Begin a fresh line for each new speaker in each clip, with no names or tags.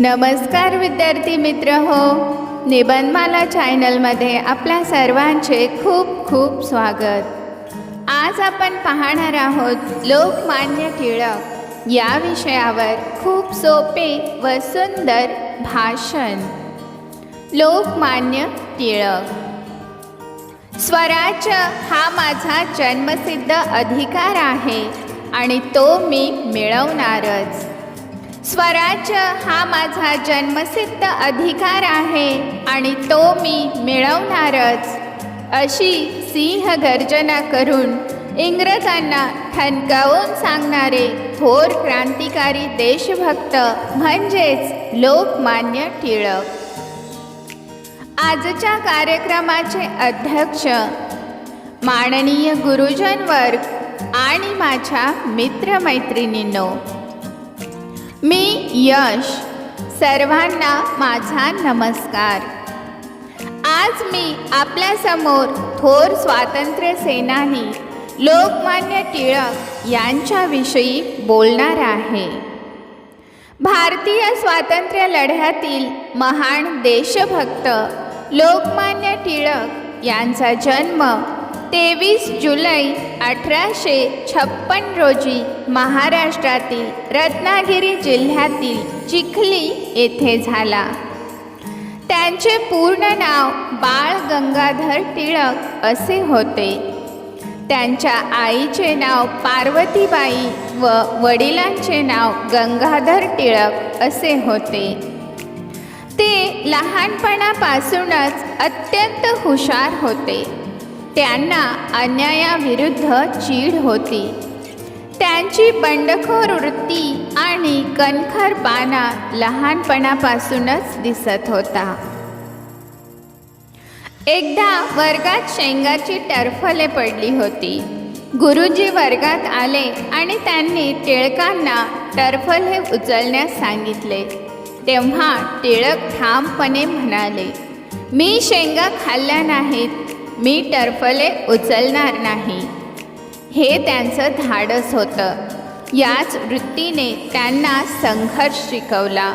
नमस्कार विद्यार्थी मित्र हो. निबंधमाला चॅनलमध्ये आपल्या सर्वांचे खूप खूप स्वागत. आज आपण पाहणार आहोत लोकमान्य टिळक या विषयावर खूप सोपे व सुंदर भाषण. लोकमान्य टिळक. स्वराज्य हा माझा जन्मसिद्ध अधिकार आहे आणि तो मी मिळवणारच. स्वराज्य हा माझा जन्मसिद्ध अधिकार आहे आणि तो मी मिळवणारच. अशी सिंह गर्जना करून इंग्रजांना ठणकावून सांगणारे थोर क्रांतिकारी देशभक्त म्हणजेच लोकमान्य टिळक. आजच्या कार्यक्रमाचे अध्यक्ष माननीय गुरुजन वर्ग आणि माझ्या मित्रमैत्रिणींनो मी यश. सर्वांना माझा नमस्कार. आज मी आपल्यासमोर थोर स्वातंत्र्य सेनानी लोकमान्य टिळक यांच्याविषयी बोलणार आहे. भारतीय स्वातंत्र्य लढ्यातील महान देशभक्त लोकमान्य टिळक यांचा जन्म तेवीस जुलै अठराशे छप्पन रोजी महाराष्ट्रातील रत्नागिरी जिल्ह्यातील चिखली येथे झाला. त्यांचे पूर्ण नाव बाळ गंगाधर टिळक असे होते. त्यांच्या आईचे नाव पार्वतीबाई व वडिलांचे नाव गंगाधर टिळक असे होते. ते लहानपणापासूनच अत्यंत हुशार होते. त्यांना अन्यायाविरुद्ध चीड होती. त्यांची बंडखोर वृत्ती आणि कणखरपणा लहानपणापासूनच दिसत होता. एकदा वर्गात शेंगाची टरफले पडली होती. गुरुजी वर्गात आले आणि त्यांनी टिळकांना टरफले उचलण्यास सांगितले. तेव्हा टिळक ठामपणे म्हणाले मी शेंगा खाल्ल्या नाहीत. मी टरफले उचलणार नाही. हे त्यांचं धाडस होतं. याच वृत्तीने त्यांना संघर्ष शिकवला.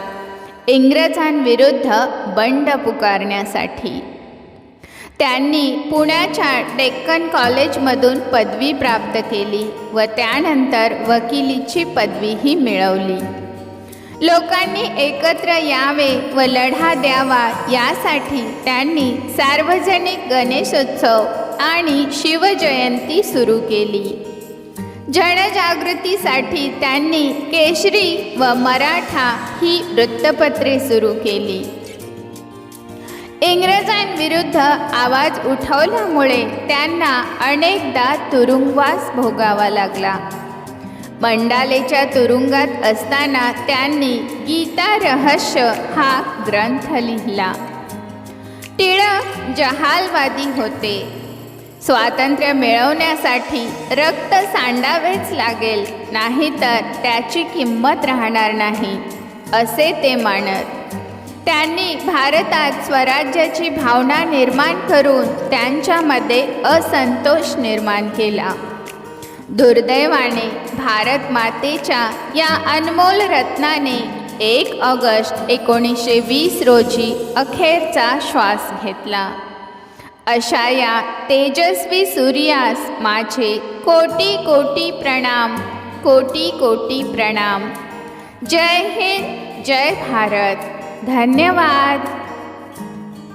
इंग्रजांविरुद्ध बंड पुकारण्यासाठी. त्यांनी पुण्याच्या डेक्कन कॉलेजमधून पदवी प्राप्त केली व त्यानंतर वकिलीची पदवीही मिळवली. लोकांनी एकत्र यावे व लढा द्यावा यासाठी त्यांनी सार्वजनिक गणेशोत्सव आणि शिवजयंती सुरू केली. जनजागृतीसाठी त्यांनी केशरी व मराठा ही वृत्तपत्रे सुरू केली. इंग्रजांविरुद्ध आवाज उठवल्यामुळे त्यांना अनेकदा तुरुंगवास भोगावा लागला. मंडालेच्या तुरुंगात असताना त्यांनी गीता रहस्य हा ग्रंथ लिहिला. टिळक जहालवादी होते. स्वातंत्र्य मिळवण्यासाठी रक्त सांडावेच लागेल नाहीतर त्याची किंमत राहणार नाही असे ते मानत. त्यांनी भारतात स्वराज्याची भावना निर्माण करून त्यांच्यामध्ये असंतोष निर्माण केला. दुर्दैवाने भारत मातेच्या या अनमोल रत्नाने एक ऑगस्ट एकोणीसशे वीस रोजी अखेरचा श्वास घेतला. अशा या तेजस्वी सूर्यास माझे कोटी कोटी प्रणाम कोटी कोटी प्रणाम. जय हिंद जय भारत. धन्यवाद.